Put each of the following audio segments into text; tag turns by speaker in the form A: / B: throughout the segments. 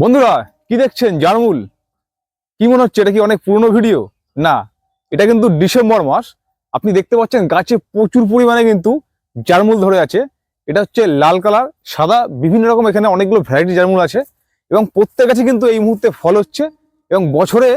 A: বন্ধুরা, কি দেখছেন? জারমুল কি মনে হচ্ছে? এটা কি অনেক পুরনো ভিডিও? না, এটা কিন্তু ডিসেম্বর মাস। আপনি দেখতে পাচ্ছেন গাছে প্রচুর পরিমাণে কিন্তু জারমুল ধরে আছে। এটা হচ্ছে লাল কালার, সাদা, বিভিন্ন রকম এখানে অনেকগুলো ভ্যারাইটি জারমুল আছে। এবং প্রত্যেক গাছে কিন্তু এই মুহূর্তে ফল হচ্ছে। এবং বছরে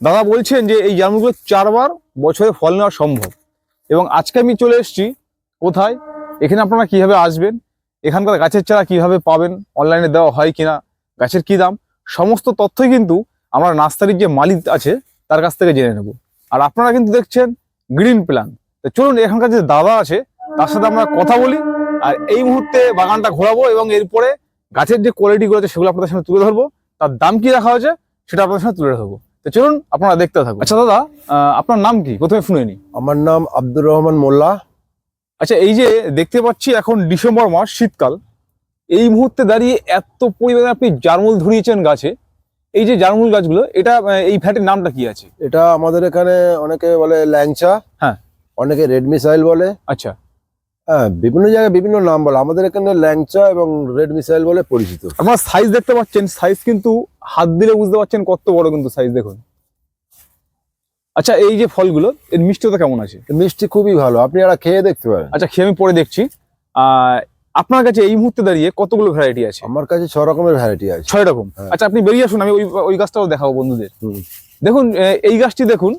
A: দাদা বলছেন যে এই জারমুলগুলো চারবার বছরে ফল নেওয়া সম্ভব। এবং আজকে আমি চলে এসেছি কোথায়? এখানে আপনারা কীভাবে আসবেন? এখানকার গাছের চারা কীভাবে পাবেন? অনলাইনে দেওয়া হয় কিনা? গাছের কি দাম? সমস্ত তথ্যই কিন্তু আমরা নার্সারির যে মালিক আছে তার কাছ থেকে জেনে নেব। আর আপনারা কিন্তু দেখছেন গ্রিন প্ল্যান তো চলুন এখানকার যে দাদা আছে তার সাথে আমরা কথা বলি। আর এই মুহূর্তে বাগানটা ঘোরাবো এবং এরপরে গাছের যে কোয়ালিটিগুলো আছে সেগুলো আপনাদের সামনে তুলে ধরবো। তার দাম কি রাখা হয়েছে সেটা আপনাদের সামনে তুলে ধরবো। তো চলুন আপনারা দেখতে থাকুন। আচ্ছা দাদা আপনার নাম কি? প্রথমে শুনে নি
B: আমার নাম আব্দুর রহমান মোল্লা।
A: আচ্ছা এই যে দেখতে পাচ্ছি এখন ডিসেম্বর মাস শীতকাল। এই মুহূর্তে দাঁড়িয়ে এত পরিমাণে আপনি জারমুল ধরিয়েছেন গাছে। এই যে জারমুল গাছগুলো এটা এই ফ্যাটের নামটা কি আছে?
B: এটা আমাদের এখানে অনেকে বলে ল্যাংচা
A: হ্যাঁ।
B: অনেকে রেড মিসাইল বলে।
A: আচ্ছা।
B: হ্যাঁ বিভিন্ন জায়গায় বিভিন্ন নাম বলে। আমাদের এখানে ল্যাংচা এবং রেড মিসাইল বলে পরিচিত।
A: আপনারা সাইজ দেখতে পাচ্ছেন সাইজ কিন্তু হাত দিলে বুঝতে পারছেন কত বড় কিন্তু সাইজ দেখুন। আচ্ছা এই যে ফলগুলো এর মিষ্টিটা কেমন আছে?
B: মিষ্টি খুবই ভালো। আপনি এটা খেয়ে দেখতে পারেন।
A: আচ্ছা খেয়ে আমি পরে দেখছি। আপনার কাছে এই মুহূর্তে দাঁড়িয়ে কতগুলো ভ্যারাইটি আছে?
B: আমার কাছে ছ রকমের ভ্যারাইটি আছে।
A: ছয় রকম।
B: হ্যাঁ।
A: আচ্ছা আপনি বেরিয়ে আসুন আমি ওই ওই গাছটাও দেখাবো বন্ধুদের। দেখুন এই গাছটি দেখুন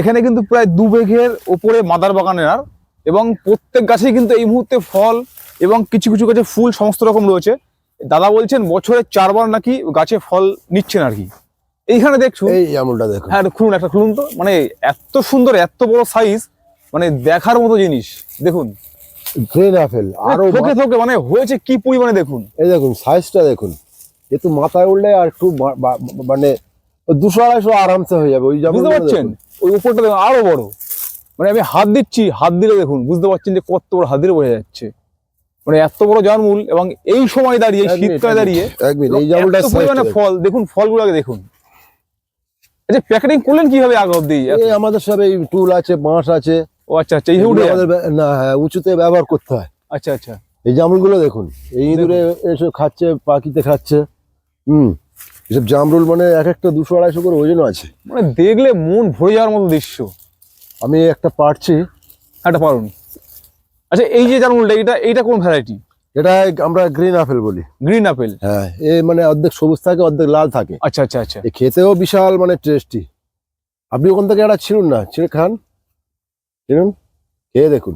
A: এখানে কিন্তু প্রায় দু বিঘের ওপরে মাদার বাগানের আর এবং প্রত্যেক গাছেই কিন্তু এই মুহূর্তে ফল এবং কিছু কিছু গাছে ফুল সমস্ত রকম রয়েছে। দাদা বলছেন বছরে চারবার নাকি গাছে ফল নিচ্ছেন আর কি। এইখানে দেখছুন
B: এই আমুলটা দেখুন।
A: হ্যাঁ খুলুন একটা খুলুন তো। মানে এত সুন্দর এত বড় সাইজ মানে দেখার মতো জিনিস। দেখুন
B: গ্রেন আপেল আরও
A: থোকে থোকে মানে হয়েছে কি পরিমাণে দেখুন?
B: এই দেখুন সাইজটা দেখুন। একটু মাথায় উঠলে আর একটু মানে দুশো আড়াইশো আরামসে হয়ে যাবে ওই
A: বুঝতে পারছেন? ওই উপরটা দেখুন আরও বড়। মানে আমি হাত দিচ্ছি হাত দিলে দেখুন বুঝতে পারছেন যে কত বড় হাত দিলে বোঝা যাচ্ছে। মানে এত বড় জারমুল এবং এই সময় দাঁড়িয়ে শীতকালে দাঁড়িয়ে
B: এক মিনিট এই
A: এত
B: জামুলটার
A: পরিমাণে ফল দেখুন ফলগুলোকে দেখুন। আচ্ছা প্যাকেটিং করলেন কীভাবে আগে অব্দি
B: আমাদের সব এই টুল আছে বাঁশ আছে।
A: ও আচ্ছা আচ্ছা এই উঠে
B: আমাদের না হ্যাঁ উঁচুতে ব্যবহার করতে হয়।
A: আচ্ছা আচ্ছা।
B: এই জামরুলগুলো দেখুন এই ইঁদুরে এসে খাচ্ছে পাখিতে খাচ্ছে হুম এসব জামরুল মানে এক একটা দুশো আড়াইশো করে ওজন আছে।
A: মানে দেখলে মন ভরে যাওয়ার মতো দৃশ্য।
B: আমি একটা পারছি।
A: একটা পারুন। আচ্ছা এই যে জারমুলটা এটা এইটা কোন ভ্যারাইটি
B: এটা আমরা গ্রিন আপেল বলি।
A: গ্রিন আপেল
B: হ্যাঁ এ মানে অর্ধেক সবুজ থাকে অর্ধেক লাল থাকে।
A: আচ্ছা আচ্ছা আচ্ছা।
B: খেতেও বিশাল মানে টেস্টি আপনি ওখান থেকে একটা ছিঁড়ুন না ছিঁড়ে খান? ছিঁড়ুন খেয়ে দেখুন।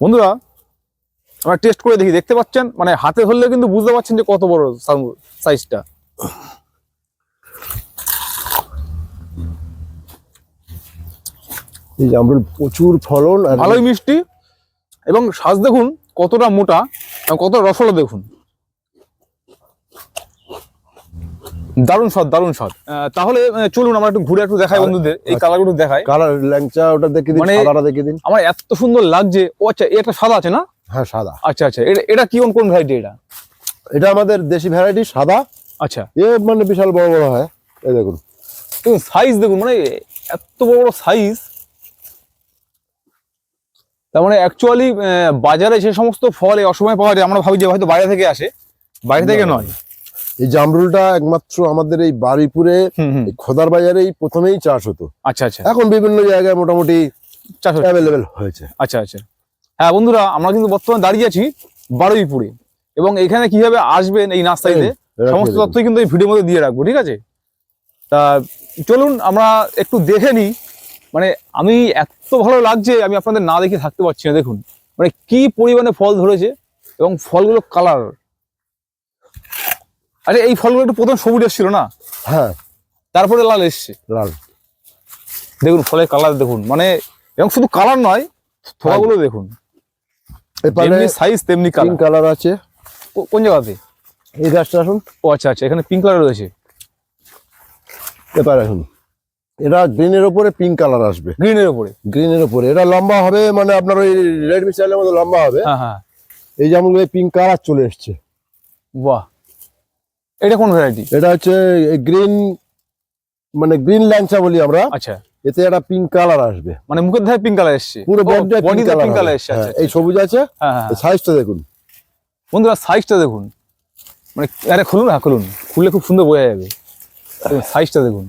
A: বন্ধুরা আমরা টেস্ট করে দেখি দেখতে পাচ্ছেন? মানে হাতে ধরলে কিন্তু বুঝতে পারছেন যে কত বড় সাইজটা
B: এই জামরুল প্রচুর ফলন
A: ভালোই মিষ্টি। এবং শ্বাস দেখুন কতটা মোটা এবং কত রসলা দেখুন। দারুণ স্বাদ দারুণ আহ, তাহলে চলুন আমরা একটু ঘুরে একটু দেখাই বন্ধুদের। এই
B: আচ্ছা।
A: কালারগুলো দেখাই।
B: কালার ল্যাংচা ওটা দেখে দিন
A: মানে-
B: সাদাটা দেখে দিন।
A: আমার এত সুন্দর লাগছে। ও আচ্ছা এটা সাদা আছে না?
B: হ্যাঁ সাদা।
A: আচ্ছা আচ্ছা এটা এটা কি কোন ভ্যারাইটি এটা?
B: এটা আমাদের দেশি ভ্যারাইটি সাদা।
A: আচ্ছা।
B: এ মানে বিশাল বড় বড় হয়। এই দেখুন।
A: দেখুন সাইজ দেখুন মানে এত বড় বড় সাইজ তার মানে অ্যাকচুয়ালি বাজারে যে সমস্ত ফল এই অসময় পাওয়া যায় আমরা ভাবি যে হয়তো বাইরে থেকে আসে। বাইরে থেকে নয়।
B: এই জামরুলটা একমাত্র আমাদের এই এই খোদার বাজারেই প্রথমেই চাষ হতো।
A: আচ্ছা আচ্ছা।
B: এখন বিভিন্ন জায়গায় মোটামুটি
A: চাষ
B: অ্যাভেলেবেল হয়েছে।
A: আচ্ছা আচ্ছা। হ্যাঁ বন্ধুরা আমরা কিন্তু বর্তমানে দাঁড়িয়ে আছি বারুইপুরে। এবং এখানে কীভাবে আসবেন এই নাস্তাইতে সমস্ত তথ্যই কিন্তু এই ভিডিওর মধ্যে দিয়ে রাখব ঠিক আছে? তা চলুন আমরা একটু দেখে নিই। মানে আমি এত ভালো লাগছে আমি আপনাদের না দেখে থাকতে পারছি না দেখুন। মানে কি পরিমাণে ফল ধরেছে এবং ফলগুলো কালার আচ্ছা এই ফলগুলো একটু প্রথম সবুজ এসেছিল না?
B: হ্যাঁ।
A: তারপরে লাল এসছে।
B: লাল।
A: দেখুন ফলের কালার দেখুন মানে এবং শুধু কালার নয় থোকাগুলো দেখুন।
B: এপারে
A: সাইজ তেমনি কালার
B: কালার আছে।
A: কোন জায়গাতে?
B: এই গাছটা আসুন।
A: ও আচ্ছা আচ্ছা এখানে পিঙ্ক কালার রয়েছে।
B: এপারে আসুন। এটা গ্রিনের ওপরে পিঙ্ক কালার আসবে।
A: গ্রিনের উপরে
B: গ্রিনের ওপরে। এটা লম্বা হবে মানে আপনার ওই রেড মিসাইলের মতো লম্বা হবে।
A: হ্যাঁ হ্যাঁ।
B: এই যেমন পিঙ্ক কালার চলে এসছে।
A: বাহ। এটা কোন ভ্যারাইটি
B: এটা হচ্ছে গ্রিন মানে গ্রিন ল্যাংচা বলি আমরা।
A: আচ্ছা।
B: এতে একটা পিঙ্ক কালার আসবে।
A: মানে মুখের ধারে পিঙ্ক কালার এসছে।
B: পুরো বডিটা পিঙ্ক কালার
A: এসছে আচ্ছা
B: এই সবুজ আছে।
A: হ্যাঁ হ্যাঁ
B: সাইজটা দেখুন।
A: বন্ধুরা সাইজটা দেখুন। মানে আরে খুলুন না খুলুন। খুললে খুব সুন্দর বোঝা যাবে। সাইজটা দেখুন।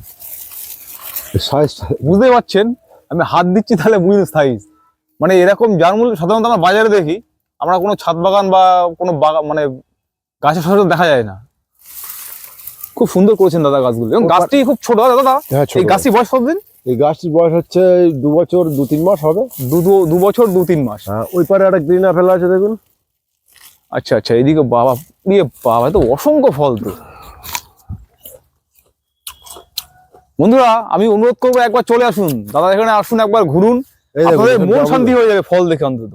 B: সাইজটা
A: বুঝতেই পারছেন? আমি হাত দিচ্ছি তাহলে বুঝুন সাইজ মানে এরকম জারমুল সাধারণত আমরা বাজারে দেখি আমরা কোনো ছাদ বাগান বা কোনো বাগান মানে গাছের সচরাচর দেখা যায় না। খুব সুন্দর করেছেন দাদা গাছগুলো। এবং গাছটি খুব ছোট দাদা
B: হ্যাঁ
A: এই গাছটি বয়স কতদিন?
B: এই গাছটির বয়স হচ্ছে দু বছর দু তিন মাস হবে।
A: দু বছর দু তিন মাস।
B: হ্যাঁ ওই পারে একটা গ্রিন আপেল আছে দেখুন।
A: আচ্ছা আচ্ছা এদিকে বাবা ইয়ে বাবা তো অসংখ্য ফল তো। বন্ধুরা আমি অনুরোধ করব একবার চলে আসুন। দাদা এখানে আসুন একবার ঘুরুন। আপনাদের মন শান্তি হয়ে যাবে ফল দেখে অন্তত।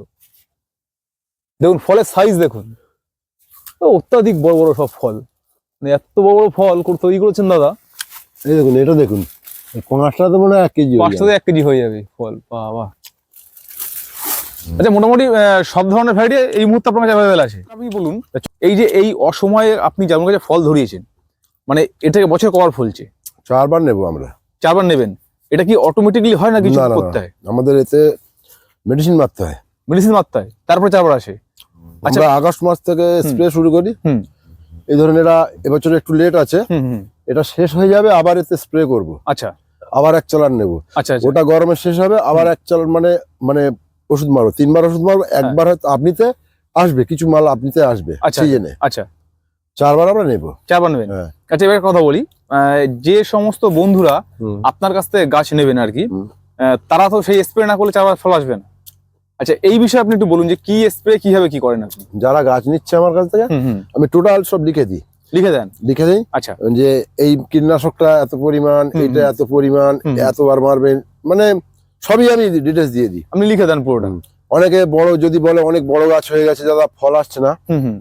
A: দেখুন ফলের সাইজ দেখুন। অত্যাধিক বড় বড় সব ফল। এত বড় বড় ফল তৈরি করেছেন দাদা?
B: এই দেখুন এটা দেখুন। পাঁচটা তো মনে হয় এক কেজি হয়ে
A: পাঁচটাতে এক কেজি হয়ে যাবে ফল বাবা। আচ্ছা মোটামুটি সব ধরনের ভ্যারাইটি এই মুহূর্তে আপনার কাছে অ্যাভেলেবেল আছে। আপনি বলুন। এই যে এই অসময়ে আপনি যেমন কাছে ফল ধরিয়েছেন মানে এটাকে বছর কবার ফলছে?
B: চারবার নেব আমরা।
A: চারবার নেবেন? এটা কি অটোমেটিকলি হয় না কিছু করতে হয়?
B: আমাদের এতে মেডিসিন মারতে হয়।
A: মেডিসিন মারতে হয় তারপরে চারবার আসে। আচ্ছা।
B: আগস্ট মাস থেকে স্প্রে শুরু করি।
A: হুম।
B: এই ধরনের এবছর একটু লেট আছে এটা শেষ হয়ে যাবে আবার এতে স্প্রে করব।
A: আচ্ছা।
B: আবার এক চালান নেব।
A: আচ্ছা আচ্ছা।
B: ওটা গরমে শেষ হবে আবার এক চালান মানে মানে ওষুধ মারো তিনবার ওষুধ মারবো একবার হয়তো আপনিতে আসবে কিছু মাল আপনিতে আসবে
A: আচ্ছা।
B: সিজনে
A: আচ্ছা।
B: চারবার আমরা নেব।
A: চারবার নেবেন।
B: হ্যাঁ।
A: আচ্ছা এবার কথা বলি যে সমস্ত বন্ধুরা আপনার কাছ থেকে গাছ নেবেন আর কি তারা তো সেই স্প্রে না করলে চারবার ফল আসবে না। আচ্ছা এই বিষয়ে আপনি একটু বলুন যে কি স্প্রে কীভাবে কি করেন আপনি?
B: যারা গাছ নিচ্ছে আমার কাছ থেকে আমি টোটাল সব লিখে দিই।
A: লিখে দেন?
B: লিখে দিই।
A: আচ্ছা।
B: যে এই কীটনাশকটা এত পরিমাণ এটা এত পরিমাণ এতবার মারবেন মানে সবই আমি ডিটেলস দিয়ে দিই।
A: আপনি লিখে দেন পুরোটা।
B: অনেকে বড় যদি বলে অনেক বড় গাছ হয়ে গেছে দাদা ফল আসছে না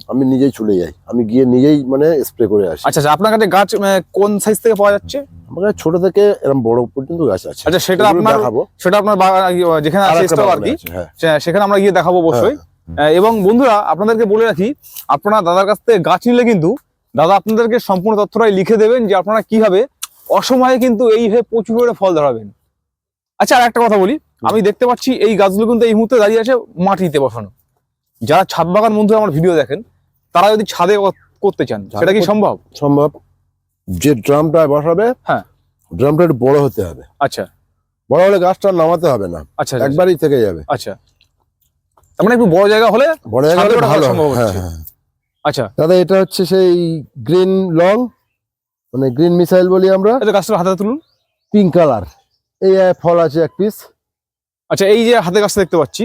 B: আমি নিজেই চলে যাই। আমি গিয়ে নিজেই মানে স্প্রে করে আসি।
A: আচ্ছা আচ্ছা আপনার কাছে গাছ আহ, কোন সাইজ থেকে পাওয়া যাচ্ছে?
B: ছোট থেকে এরকম বড় পর্যন্ত গাছ আছে।
A: আচ্ছা সেটা আপনার
B: দেখাবো।
A: সেটা আপনার ইয়ে, যেখানে আছে স্টক আর কি।
B: হ্যাঁ।
A: সেখানে আমরা গিয়ে দেখাবো অবশ্যই। এবং বন্ধুরা আপনাদেরকে বলে রাখি আপনারা দাদার কাছ থেকে গাছ নিলে কিন্তু দাদা আপনাদেরকে সম্পূর্ণ তথ্যটাই লিখে দেবেন যে আপনারা কীভাবে অসময়ে কিন্তু এইভাবে প্রচুর করে ফল ধরাবেন। আচ্ছা আর একটা কথা বলি। আমি দেখতে পাচ্ছি এই গাছগুলো কিন্তু এই মুহূর্তে দাঁড়িয়ে আছে মাটিতে বসানো। যারা ছাদ বাগান বন্ধু আমার ভিডিও দেখেন তারা যদি ছাদে করতে চান সেটা কি সম্ভব?
B: সম্ভব। যে ড্রামটা বসাবে
A: হ্যাঁ।
B: ড্রামটা একটু বড় হতে হবে।
A: আচ্ছা।
B: বড় হলে গাছটা নামাতে হবে না।
A: আচ্ছা আচ্ছা,
B: একবারই থেকে যাবে।
A: আচ্ছা। তার মানে একটু বড় জায়গা হলে
B: বড় জায়গা হলে ভালো হ্যাঁ হ্যাঁ।
A: আচ্ছা।
B: দাদা এটা হচ্ছে সেই গ্রিন লং মানে গ্রিন মিসাইল বলি আমরা।
A: আচ্ছা গাছটা হাতে তুলুন।
B: Pink colour. এই ফল আছে এক পিস।
A: আচ্ছা এই যে হাতে গাছটা দেখতে পাচ্ছি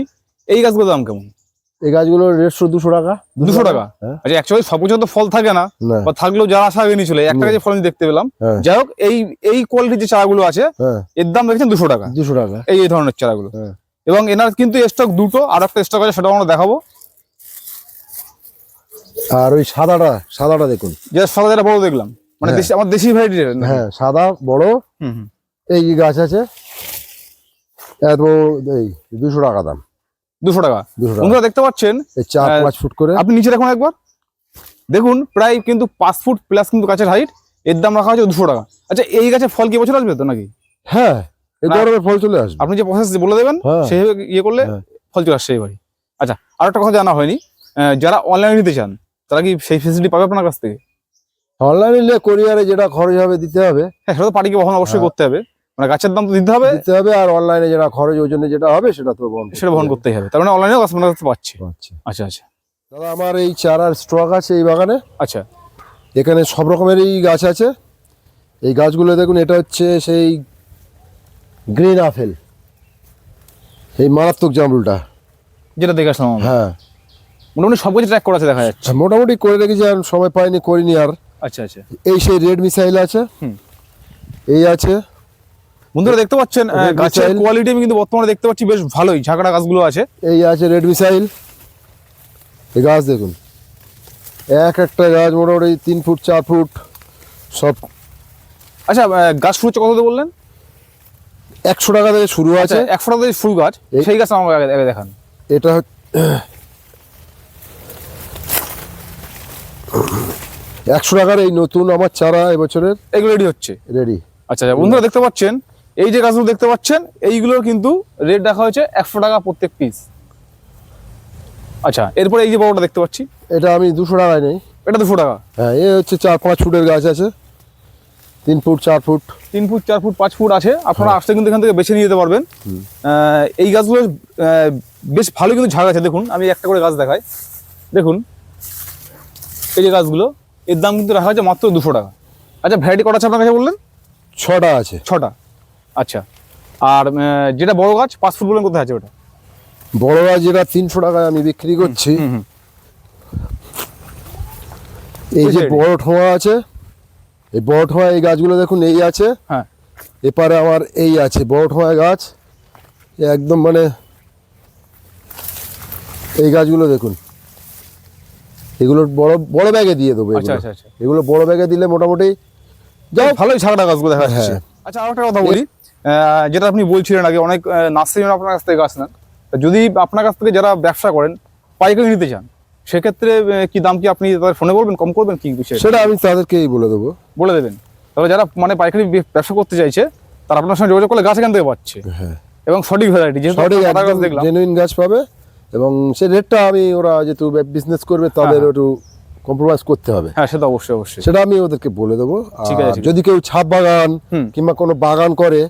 A: এই গাছগুলোর দাম কেমন?
B: এই গাছগুলোর রেটশো দুশো টাকা?
A: দুশো টাকা?
B: হ্যাঁ।
A: আচ্ছা অ্যাকচুয়ালি সব কিছু তো ফল থাকে না বা থাকলেও যারা আশা আগে নিয়ে চলে একটা
B: হুম।
A: ফল দেখতে পেলাম।
B: হ্যাঁ।
A: যাই হোক এই এই কোয়ালিটির যে চারাগুলো আছে
B: হ্যাঁ।
A: এর দাম দেখছেন দুশো টাকা।
B: দুশো টাকা।
A: এই এই ধরনের চারাগুলো। এবং এনার কিন্তু স্টক দুটো আর একটা স্টক আছে সেটাও আমরা দেখাবো।
B: আর ওই সাদাটা সাদাটা দেখুন।
A: যেটা সাদা যেটা বড় দেখলাম মানে। দেশি আমার দেশি ভ্যারাইটি
B: হ্যাঁ সাদা বড়। এই গাছ আছে এত এই দুশো টাকা দাম।
A: দুশো টাকা। বন্ধুরা দেখতে পাচ্ছেন?
B: চার। পাঁচ ফুট করে।
A: আপনি নিচে দেখুন একবার। দেখুন প্রায় কিন্তু পাঁচ ফুট প্লাস কিন্তু গাছের হাইট এর দাম রাখা হয়েছে দুশো টাকা। আচ্ছা এই গাছে ফল কি বছর আসবে তো নাকি?
B: হ্যাঁ এই। ফল চলে আসবে।
A: আপনি যে প্রসেস বলে দেবেন
B: হ্যাঁ।
A: সেইভাবে ইয়ে করলে
B: হ্যাঁ।
A: ফল চলে আসছে এবারে আচ্ছা আর একটা কথা জানা হয়নি। যারা অনলাইনে নিতে চান তারা কি সেই ফেসিলিটি পাবে আপনার কাছ থেকে?
B: অনলাইনে নিলে কোরিয়ারে যেটা খরচ হবে দিতে হবে।
A: হ্যাঁ সেটা তো পার্টিকে বহন অবশ্যই
B: হ্যাঁ।
A: করতে হবে। মানে গাছের দাম তো দিতে হবে।
B: দিতে হবে আর অনলাইনে যেটা খরচ ওই জন্য যেটা হবে সেটা তো বহন
A: সেটা বহন করতেই হবে। তার মানে অনলাইনেও গাছ কাছে পাচ্ছে।
B: আচ্ছা
A: আচ্ছা।
B: দাদা আমার এই চারার স্টক আছে এই বাগানে।
A: আচ্ছা।
B: এখানে সব রকমেরই গাছ আছে। এই গাছগুলো দেখুন এটা হচ্ছে সেই গ্রিন আপেল এই মারাত্মক জামরুলটা।
A: যেটা দেখে আসলাম
B: হ্যাঁ।
A: মোটামুটি সব কিছু ট্র্যাক করা আছে দেখা যাচ্ছে।
B: মোটামুটি করে রেখেছি আর সময় পাইনি করিনি আর।
A: আচ্ছা আচ্ছা।
B: এই সেই রেড মিসাইল আছে।
A: হুম।
B: এই আছে।
A: বন্ধুরা দেখতে পাচ্ছেন গাছের কোয়ালিটি আমি কিন্তু বর্তমানে দেখতে পাচ্ছি বেশ ভালোই ঝাঁকড়া গাছগুলো আছে।
B: এই আছে রেড মিসাইল এই গাছ দেখুন। এক একটা গাছ মোটামুটি তিন ফুট চার ফুট সব।
A: আচ্ছা গাছ শুরু হচ্ছে কত দিয়ে বললেন?
B: একশো টাকা থেকে শুরু
A: আচ্ছা
B: আছে।
A: একশো টাকা দিয়ে ফুল গাছ। সেই গাছ আমাকে আগে- দেখান।
B: এটা হচ্ছে একশো টাকার এই নতুন আমার চারা এবছরের
A: এগুলো রেডি হচ্ছে।
B: রেডি
A: আচ্ছা আচ্ছা বন্ধুরা দেখতে পাচ্ছেন এই যে গাছগুলো দেখতে পাচ্ছেন এইগুলোর কিন্তু রেট রাখা হয়েছে একশো টাকা প্রত্যেক পিস আচ্ছা এরপরে এই যে বড়টা দেখতে পাচ্ছি।
B: এটা আমি দুশো টাকায় নেই।
A: এটা দুশো টাকা?
B: হ্যাঁ এ হচ্ছে চার পাঁচ ফুটের গাছ আছে। তিন ফুট চার ফুট।
A: তিন ফুট চার ফুট পাঁচ ফুট আছে। আপনারা আসতে কিন্তু এখান থেকে বেছে নিয়ে যেতে পারবেন। এই গাছগুলো বেশ ভালো কিন্তু ঝাড় আছে। দেখুন আমি একটা করে গাছ দেখাই। দেখুন এই যে গাছগুলো এর দাম কিন্তু রাখা হয়েছে মাত্র দুশো টাকা। আচ্ছা ভ্যারাইটি কটা আছে আপনার কাছে বললেন?
B: ছটা আছে।
A: ছটা। আচ্ছা। আর যেটা বড় গাছ পাঁচ ফুট বললেন কোথায় আছে ওটা?
B: বড় গাছ যেটা তিনশো টাকায় আমি বিক্রি করছি। এই যে বড় ঠোঁয়া আছে এই বড় ঠোঁয়া এই গাছগুলো দেখুন এই আছে।
A: হ্যাঁ।
B: এপারে আমার এই আছে বড় ঠোঁয়া গাছ। একদম মানে এই গাছগুলো দেখুন। এগুলো বড় বড় ব্যাগে দিয়ে দেবো
A: আচ্ছা
B: এগুলো।
A: আচ্ছা আচ্ছা।
B: এগুলো বড় ব্যাগে দিলে মোটামুটি
A: যাই ভালোই ছাগড়া গাছগুলো দেখা যাচ্ছে।
B: হ্যাঁ।
A: আচ্ছা আর একটা কথা বলি। যেটা আপনি বলছিলেন আগে অনেক নার্সারি আপনার কাছ থেকে গাছ নেন। যদি আপনার কাছ থেকে যারা ব্যবসা করেন পাইকারি নিতে চান সেক্ষেত্রে কি দাম কি আপনি তাদের ফোনে বলবেন কম করবেন কি বিষয়ে?
B: সেটা আমি তাদেরকেই বলে দেবো।
A: বলে দেবেন। তাহলে যারা মানে পাইকারি ব্যবসা করতে চাইছে তারা আপনার সঙ্গে যোগাযোগ করলে গাছ এখান থেকে পাচ্ছে।
B: হ্যাঁ।
A: এবং সঠিক ভ্যারাইটি যেহেতু
B: সঠিক
A: গাছ দেখলাম।
B: জেনুইন গাছ পাবে এবং সে রেটটা আমি ওরা যেহেতু বিজনেস করবে তাদের
A: হ্যাঁ।
B: একটু কম্প্রোমাইজ করতে হবে।
A: হ্যাঁ সেটা অবশ্যই অবশ্যই।
B: সেটা আমি ওদেরকে বলে দেবো। যদি কেউ ছাদ বাগান কিংবা কোনো বাগান করে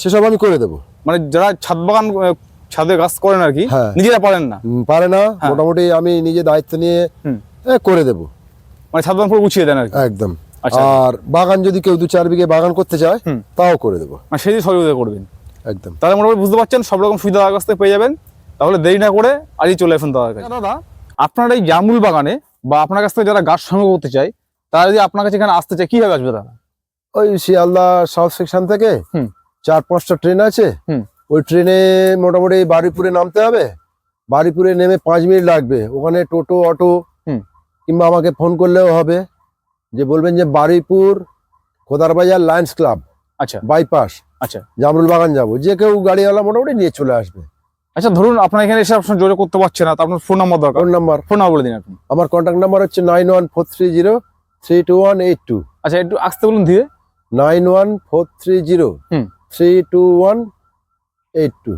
B: সেসব আমি করে দেবো।
A: মানে যারা ছাদ বাগান ছাদে গাছ করেন আর কি
B: হ্যাঁ।
A: নিজেরা পারেন না?
B: পারে না।
A: হ্যাঁ।
B: মোটামুটি আমি নিজে দায়িত্ব নিয়ে করে দেবো।
A: মানে ছাদ বাগান পুরো গুছিয়ে দেন আর কি?
B: একদম।
A: আচ্ছা।
B: আর বাগান যদি কেউ দু চার বিঘে বাগান করতে চায় তাও করে দেবো।
A: মানে সেই সহযোগিতা করবেন।
B: একদম।
A: তাহলে মোটামুটি বুঝতে পারছেন সব রকম সুবিধা কাছ থেকে পেয়ে যাবেন। তাহলে দেরি না করে আজই চলে আসুন দাদার কাছে। দাদা আপনার এই জামুল বাগানে বা আপনার কাছ থেকে যারা গাছ সংগ্রহ করতে চায় তারা যদি আপনার কাছে এখানে আসতে চায় কীভাবে আসবে দাদা
B: ওই শিয়ালদা সাউথ সেকশন থেকে
A: হুম।
B: চার পাঁচটা ট্রেন আছে। ওই ট্রেনে মোটামুটি বারুইপুরে নামতে হবে। বারুইপুরে নেমে পাঁচ মিনিট লাগবে। ওখানে টোটো অটো কিংবা আমাকে ফোন করলেও হবে। যে বলবেন যে বারুইপুর খোদারবাজার লায়ন্স ক্লাব
A: আচ্ছা।
B: বাইপাস
A: আচ্ছা।
B: জামরুল বাগান যাব। যে কেউ গাড়িওয়ালা মোটামুটি নিয়ে চলে আসবে।
A: আচ্ছা ধরুন আপনার এখানে এসে আপনার যোগাযোগ করতে পারছে না আপনার ফোন নাম্বার দরকার।
B: ফোন নাম্বার
A: ফোন নাম্বার বলে দিন আপনি
B: আমার কন্ট্যাক্ট নাম্বার হচ্ছে nine one four three zero three two one eight two
A: আচ্ছা একটু আসতে বলুন ধীরে।
B: Nine one four three zero. Three two one eight two